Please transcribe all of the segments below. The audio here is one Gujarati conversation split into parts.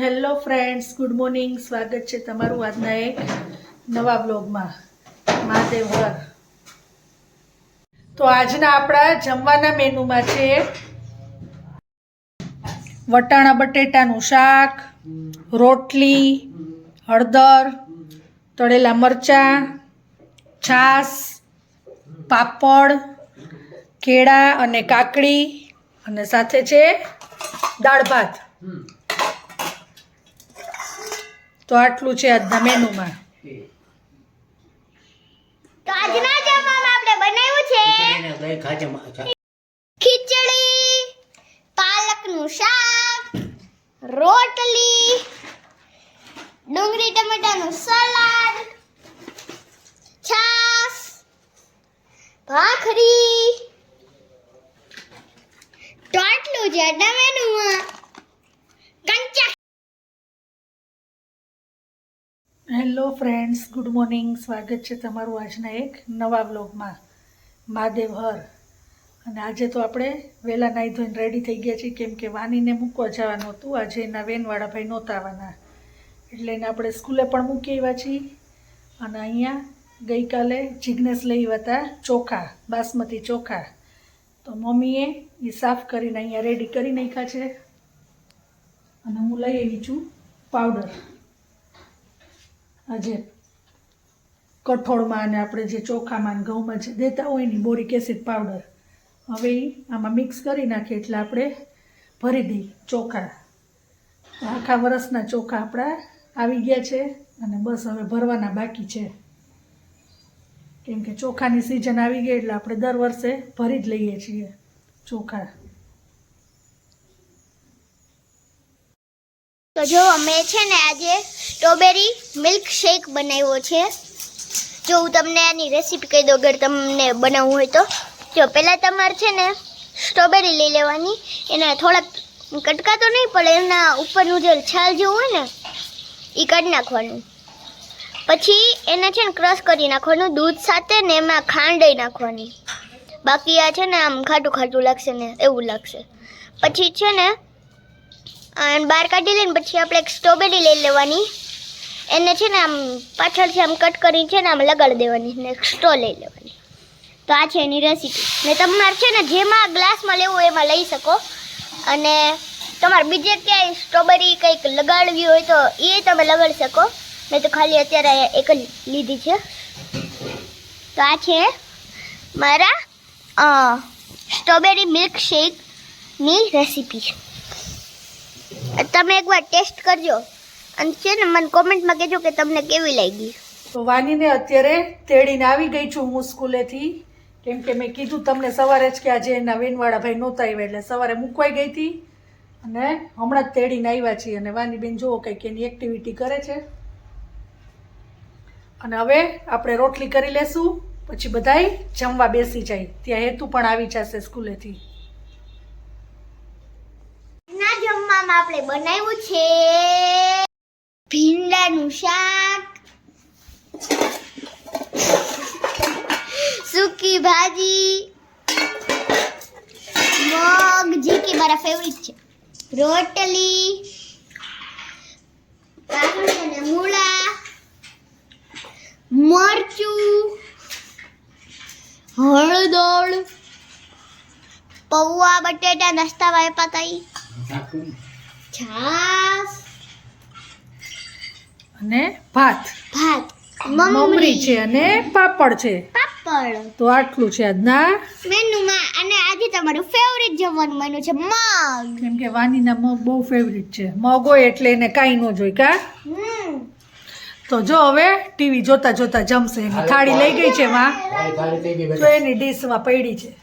Hello friends, good morning. સ્વાગત છે તમારું આજના એક નવા બ્લોગમાં મહાદેવ હર. તો આજના આપણા જમવાના મેનુમાં છે વટાણા બટેટાનું શાક, રોટલી, હળદર, તળેલા મરચાં છાસ પાપડ, કેળા અને કાકડી અને સાથે છે દાળ ભાત. તો આટલું છે આજના મેનુમાં. તો આજના જમવામાં આપણે બનાવ્યું શાક, રોટલી, ડુંગળી ટમેટાનું સલાડ, છાસ, ભાખરી. તો આટલું છે હેલો ફ્રેન્ડ્સ, ગુડ મોર્નિંગ. સ્વાગત છે તમારું આજના એક નવા બ્લોગમાં મહાદેવ હર. અને આજે તો આપણે વહેલા નાહી ધોઈને રેડી થઈ ગયા છીએ, કેમ કે વાનીને મૂકવા જવાનું હતું. આજે એના વેનવાળા ભાઈ નહોતા આવવાના. એટલે એને આપણે સ્કૂલે પણ મૂકી આવ્યા છીએ. અને અહીંયા ગઈકાલે જિજ્ઞેસ લઈ આવ્યા હતા ચોખા, બાસમતી ચોખા. તો મમ્મીએ એ સાફ કરીને અહીંયા રેડી કરી નાખ્યા છે. અને હું લઈ આવી છું પાવડર આજે કઠોળમાં અને આપણે જે ચોખામાં અને ઘઉંમાં જે દેતા હોય ને બોરિક એસિડ પાવડર, હવે આમાં મિક્સ કરી નાખીએ એટલે આપણે ભરી દઈએ ચોખા. આખા વરસના ચોખા આપણા આવી ગયા છે અને બસ હવે ભરવાના બાકી છે. કેમ કે ચોખાની સિઝન આવી ગઈ એટલે આપણે દર વર્ષે ભરી જ લઈએ છીએ ચોખા. તો જો અમે છે ને આજે સ્ટ્રોબેરી મિલ્ક શેક બનાવ્યો છે. જો હું તમને આની રેસીપી કહી દઉં, અગર તમને બનાવવું હોય તો. જો, પહેલાં તમારે છે ને સ્ટ્રોબેરી લઈ લેવાની. એના થોડાક કટકા તો નહીં, પણ એના ઉપરનું જે છાલ જેવું હોય ને એ કાઢી નાખવાનું. પછી એને છે ને ક્રશ કરી નાખવાનું, દૂધ સાથે ને એમાં ખાંડ નાખવાની. બાકી આ છે ને આમ ખાટું ખાટું લાગશે ને એવું લાગશે. પછી છે ને અને બહાર કાઢી લઈને પછી આપણે એક સ્ટ્રોબેરી લઈ લેવાની. એને છે ને આમ પાછળથી આમ કટ કરીને છે ને આમ લગાડી દેવાની ને સ્ટ્રો લઈ લેવાની. તો આ છે એની રેસીપી ને તમારે છે ને જેમાં ગ્લાસમાં લેવું એમાં લઈ શકો. અને તમારે બીજે ક્યાંય સ્ટ્રોબેરી કંઈક લગાડવી હોય તો એ તમે લગાડી શકો. મેં તો ખાલી અત્યારે એક જ લીધી છે. તો આ છે મારા સ્ટ્રોબેરી મિલ્કશેકની રેસીપી રેસીપી તમે એકવાર ટેસ્ટ કરજો. અને છે ને, મને કોમેન્ટમાં કહેજો કે તમને કેવી લાગી. તો વાનીને અત્યારે તેડીને આવી ગઈ છું હું સ્કૂલેથી. કેમ કે મેં કીધું તમને સવારે જ કે આજે એના વેનવાળા ભાઈ નહોતા આવ્યા એટલે સવારે મૂકવાઈ ગઈ હતી. અને હમણાં જ તેડીને આવ્યા છીએ. અને વાનીબેન જુઓ કંઈક એની એક્ટિવિટી કરે છે. અને હવે આપણે રોટલી કરી લેશું. પછી બધાય જમવા બેસી જાય. ત્યાં હેતુ પણ આવી જશે સ્કૂલેથી ના આપણે બનાવ્યું છે. ભીંડાનું શાક. સૂકી ભાજી. મગ, જે કે મારા ફેવરિટ છે. રોટલી. કાકડી અને મૂળા. મરચું. હળદર. પૌવા, બટેટા નાસ્તા વાયપા તાઈ છાસ. અને ભાત. ભાત. મમરી છે અને પાપડ છે. પાપડ. તો આટલું છે આજના. મેનુમાં અને આજે તમારું ફેવરિટ જમવાનું મેનુ છે મગ. કેમ કે વાનીના મગ બહુ ફેવરિટ છે. મગ હોય એટલે એને કાંઈ ન જોઈ કા? તો જો હવે ટીવી જોતા જોતા જમશે. એની થાળી લઈ ગઈ છે માં. તો એની ડીશમાં પડી છે.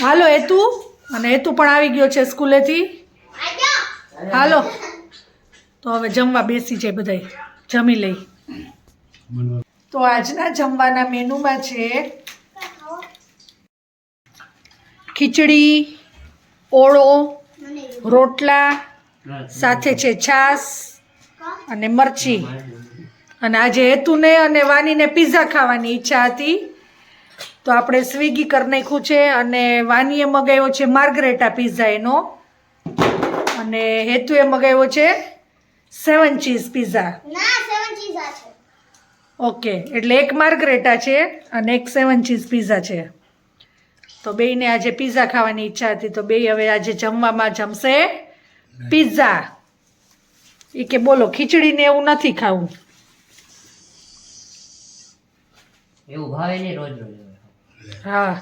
હાલો હેતુ. અને હેતુ પણ આવી ગયો છે સ્કૂલેથી. હાલો. તો હવે જમવા બેસી જાય બધાય. જમી લઈ. તો આજના જમવાના મેનુમાં છે ખીચડી, ઓળો, રોટલા, સાથે છે છાસ અને મરચી. અને આજે હેતુને અને વાનીને પીઝા ખાવાની ઈચ્છા હતી. તો આપણે સ્વિગી કરી નાખ્યું છે અને વાનીએ મગાવ્યો છે માર્ગરેટા પીઝા એનો. અને હેતુએ મગાવ્યો છે? સેવન ચીઝ પીઝા ના સેવન ચીઝ આ છે. ઓકે એટલે એક માર્ગરેટા છે અને એક સેવન ચીઝ પીઝા છે. તો બેયને આજે પીઝા ખાવાની ઈચ્છા હતી તો બે હવે આજે જમવામાં જમશે પીઝા એ કે બોલો ખીચડીને એવું નથી ખાવું. એવું ભાવે નહીં રોજ રોજ. હા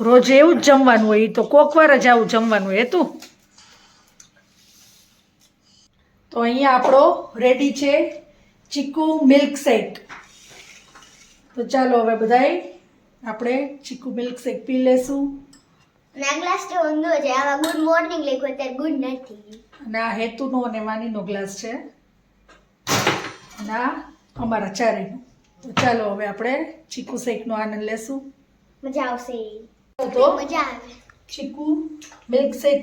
રોજ એવું જ જમવાનું હોય એ તો કોક વાર જ આવું જમવાનું હોય તું? તો અહીંયા આપણો રેડી છે ચીકુ મિલ્ક શેક તો ચાલો હવે બધાય આપણે ચીકુ મિલ્ક શેક પી લેશું. ગ્લાસ તો ઊંધો છે. આમાં ગુડ મોર્નિંગ લખ્યું અત્યારે ગુડ નથી. અને આ હેતુનો અને વાનીનો ગ્લાસ છે. અને આ અમારા ચારેયનો. તો ચાલો હવે આપણે ચીકુ શેકનો આનંદ લેશું. મજા આવશે. તો મજા આવે. ચીકુ મિલ્ક શેક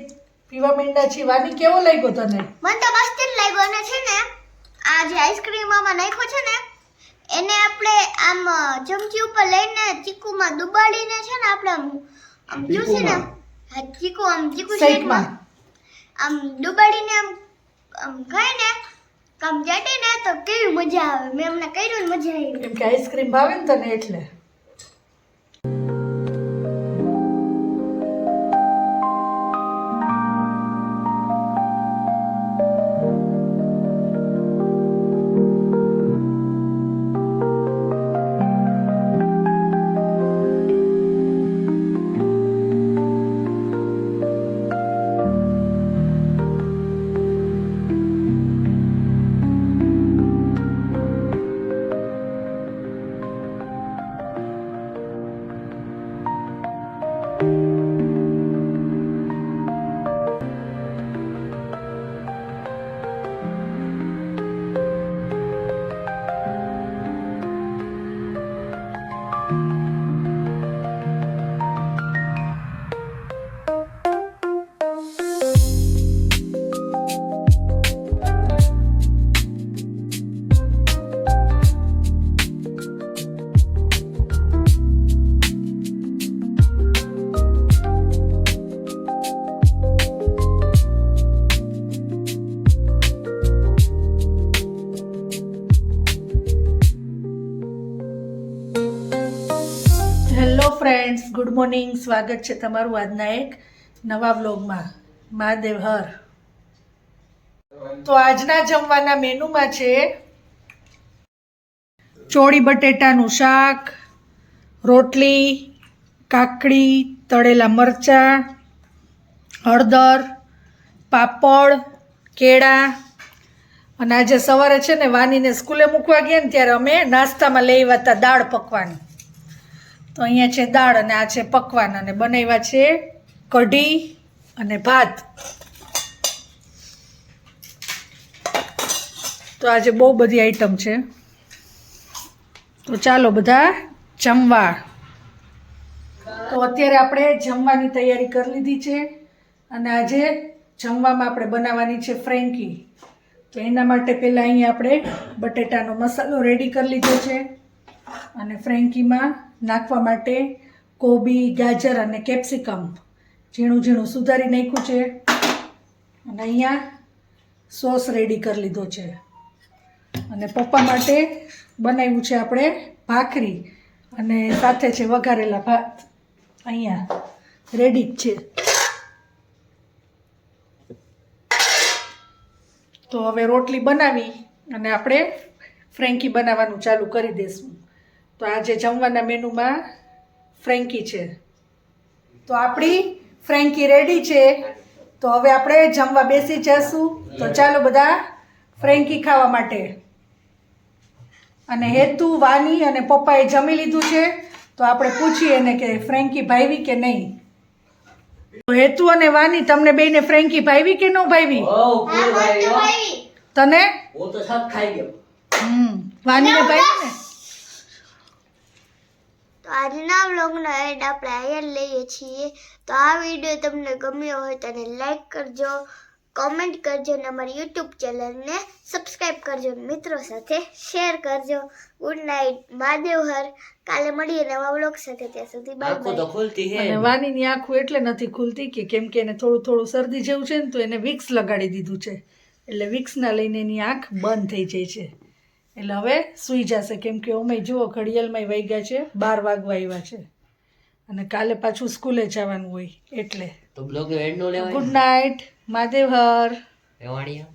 પીવા માંડ્યા છે વાની કેવો લાગ્યો તને? મને તો મસ્ત જ લાગ્યો અને છે ને આ જે આઈસ્ક્રીમ આમાં નાખ્યો છે ને એને આપણે આમ ચમચી ઉપર લઈને ચીકુમાં દુબાડીને છે ને આપણે આમ આમ જ્યુસી ને હા ચીકુ આમ ચીકુ શેકમાં આમ દુબાડીને આમ આમ ખાય ને આમ ચાટે ને તો કેવી મજા આવે. મેં હમણાં કર્યું ને મજા આવી કેમ કે આઈસ્ક્રીમ ભાવે ને તને એટલે? મોર્નિંગ, સ્વાગત છે તમારું આજના એક નવા વ્લોગમાં. મહાદેવ, હર. તો આજના જમવાના મેનુમાં છે ચોળી બટેટાનું શાક, રોટલી, કાકડી, તળેલા મરચાં, હળદર, પાપડ, કેળા. અને આજે સવારે છે ને વાનીને સ્કૂલે મૂકવા ગયા ને ત્યારે અમે નાસ્તામાં લઈ હતા દાળ પકવાન. તો અહીંયા છે દાળ અને આ છે પકવાન અને બનાવ્યા છે કઢી અને ભાત. તો આજે બહુ બધી આઈટમ છે. તો ચાલો બધા જમવા. તો અત્યારે આપણે જમવાની તૈયારી કરી લીધી છે અને આજે જમવામાં આપણે બનાવવાની છે ફ્રેન્કી. તો એના માટે પહેલાં અહીંયા આપણે બટેટાનો મસાલો રેડી કરી લીધો છે અને ફ્રેન્કીમાં નાખવા માટે કોબી, ગાજર અને કેપ્સિકમ. ઝીણું ઝીણું સુધારી નાખ્યું છે. અને અહીંયા સોસ રેડી કરી લીધો છે. અને પપ્પા માટે બનાવ્યું છે આપણે ભાખરી. અને સાથે છે વઘારેલા ભાત. અહીંયા રેડી જ છે. તો હવે રોટલી બનાવી અને આપણે ફ્રેન્કી બનાવવાનું ચાલુ કરી દઈશું તો આજે જમવાના મેનુમાં ફ્રેન્કી છે. તો આપણી ફ્રેન્કી રેડી છે. તો હવે આપણે જમવા બેસી જશું તો ચાલો બધા ફ્રેન્કી ખાવા માટે. અને હેતુ વાની અને પપ્પાએ જમી લીધું છે. તો આપણે પૂછીએ ને કે ફ્રેન્કી ભાવી કે નહીં. તો હેતુ અને વાની તમને બેયને ફ્રેન્કી ભાવી કે ન ભાવી. તને? હું તો ખાઈ ગયો. હમ. વાનીને ભાઈ ને તો આજના વ્લોગનો એડ આપણે અહીંયા લઈએ છીએ. તો આ વીડિયો તમને ગમ્યો હોય તો લાઈક કરજો કોમેન્ટ કરજો અને અમારી યુટ્યુબ ચેનલને સબસ્ક્રાઈબ કરજો અને મિત્રો સાથે શેર કરજો. ગુડ નાઇટ મહાદેવ હર કાલે મળીએ નવા વ્લોગ સાથે ત્યાં સુધી બાય આંખો તો ખુલતી હે અને વાનીની આંખો એટલે નથી ખુલતી કે કેમ કે એને થોડું થોડું શરદી જેવું છે ને તો એને વિક્સ લગાડી દીધું છે. એટલે વિક્સના લઈને એની આંખ બંધ થઈ જાય છે. એટલે હવે સૂઈ જશે. કેમ કે અમે જુઓ ઘડિયાળમાં વાગ્યા છે. બાર વાગવા આવ્યા છે. અને કાલે પાછું સ્કૂલે જવાનું હોય એટલે. તો બ્લોગ એન્ડ નો લેવાય. ગુડ નાઇટ મહાદેવ હર એ વાણિયા